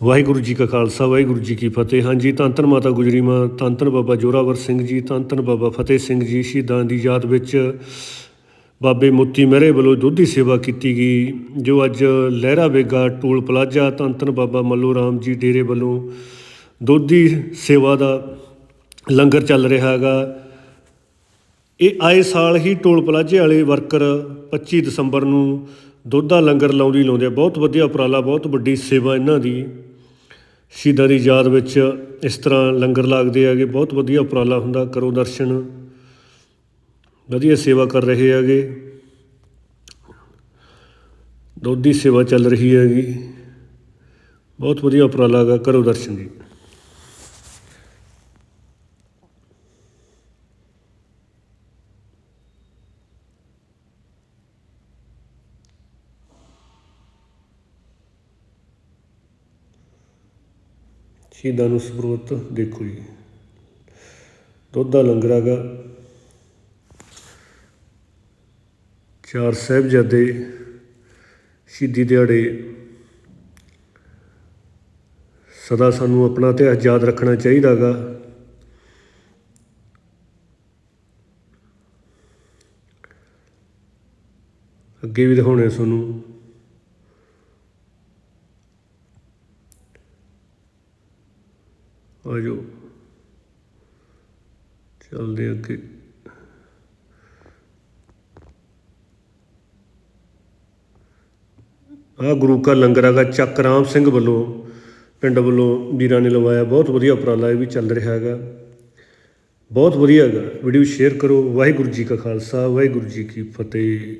ਵਾਹਿਗੁਰੂ ਜੀ ਕਾ ਖਾਲਸਾ, ਵਾਹਿਗੁਰੂ ਜੀ ਕੀ ਫਤਿਹ। ਹਾਂਜੀ ਧੰਨ ਧੰਨ ਮਾਤਾ ਗੁਜਰੀ ਮਾਂ ਧੰਨ ਧੰਨ ਬਾਬਾ ਜੋਰਾਵਰ ਸਿੰਘ ਜੀ ਧੰਨ ਧੰਨ ਬਾਬਾ ਫਤਿਹ ਸਿੰਘ ਜੀ, ਸ਼ਹੀਦਾਂ ਦੀ ਯਾਦ ਵਿੱਚ ਬਾਬੇ ਮੋਤੀ ਮਹਿਰੇ ਵੱਲੋਂ ਦੁੱਧ ਦੀ ਸੇਵਾ ਕੀਤੀ ਗਈ, ਜੋ ਅੱਜ ਲਹਿਰਾ ਵੇਗਾ ਟੋਲ ਪਲਾਜ਼ਾ। ਧੰਨ ਧੰਨ ਬਾਬਾ ਮੱਲੋ ਰਾਮ ਜੀ ਡੇਰੇ ਵੱਲੋਂ ਦੁੱਧ ਦੀ ਸੇਵਾ ਦਾ ਲੰਗਰ ਚੱਲ ਰਿਹਾ ਹੈਗਾ। ਇਹ ਆਏ ਸਾਲ ਹੀ ਟੋਲ ਪਲਾਜ਼ੇ ਵਾਲੇ ਵਰਕਰ 25 ਦਸੰਬਰ ਨੂੰ ਦੁੱਧ ਦਾ ਲੰਗਰ ਲਾਉਂਦੀ ਲਾਉਂਦੇ ਆ। ਬਹੁਤ ਵਧੀਆ ਉਪਰਾਲਾ, ਬਹੁਤ ਵੱਡੀ ਸੇਵਾ ਇਹਨਾਂ ਦੀ। ਸ਼ਹੀਦਾਂ ਦੀ ਯਾਦ ਵਿੱਚ ਇਸ ਤਰ੍ਹਾਂ ਲੰਗਰ ਲੱਗਦੇ ਹੈਗੇ ਬਹੁਤ ਵਧੀਆ ਉਪਰਾਲਾ ਹੁੰਦਾ ਕਰੋ ਦਰਸ਼ਨ, ਵਧੀਆ ਸੇਵਾ ਕਰ ਰਹੇ ਹੈਗੇ। ਦੁੱਧ ਦੀ ਸੇਵਾ ਚੱਲ ਰਹੀ ਹੈਗੀ। ਬਹੁਤ ਵਧੀਆ ਉਪਰਾਲਾ ਹੈਗਾ ਕਰੋ ਦਰਸ਼ਨ ਜੀ ਸ਼ਹੀਦਾਂ ਨੂੰ ਸਪਰੋਤ ਦੇਖੋ ਜੀ। ਦੁੱਧ ਦਾ ਲੰਗਰ ਹੈਗਾ। ਚਾਰ ਸਾਹਿਬਜ਼ਾਦੇ ਸ਼ਹੀਦੀ ਦਿਹਾੜੇ ਸਦਾ ਸਾਨੂੰ ਆਪਣਾ ਇਤਿਹਾਸ ਯਾਦ ਰੱਖਣਾ ਚਾਹੀਦਾ ਗਾ ਅੱਗੇ ਵੀ ਦਿਖਾਉਣੇ ਤੁਹਾਨੂੰ। ਆ ਜਾਓ ਚੱਲਦੇ ਅੱਗੇ। ਆ ਗੁਰੂ ਕਾ ਲੰਗਰ ਹੈਗਾ, ਚੱਕ ਰਾਮ ਸਿੰਘ ਵੱਲੋਂ, ਪਿੰਡ ਵੱਲੋਂ ਵੀਰਾਂ ਨੇ ਲਵਾਇਆ। ਬਹੁਤ ਵਧੀਆ ਉਪਰਾਲਾ ਇਹ ਵੀ ਚੱਲ ਰਿਹਾ ਹੈਗਾ। ਬਹੁਤ ਵਧੀਆ ਹੈਗਾ। ਵੀਡੀਓ ਸ਼ੇਅਰ ਕਰੋ। ਵਾਹਿਗੁਰੂ ਜੀ ਕਾ ਖਾਲਸਾ, ਵਾਹਿਗੁਰੂ ਜੀ ਕੀ ਫਤਿਹ।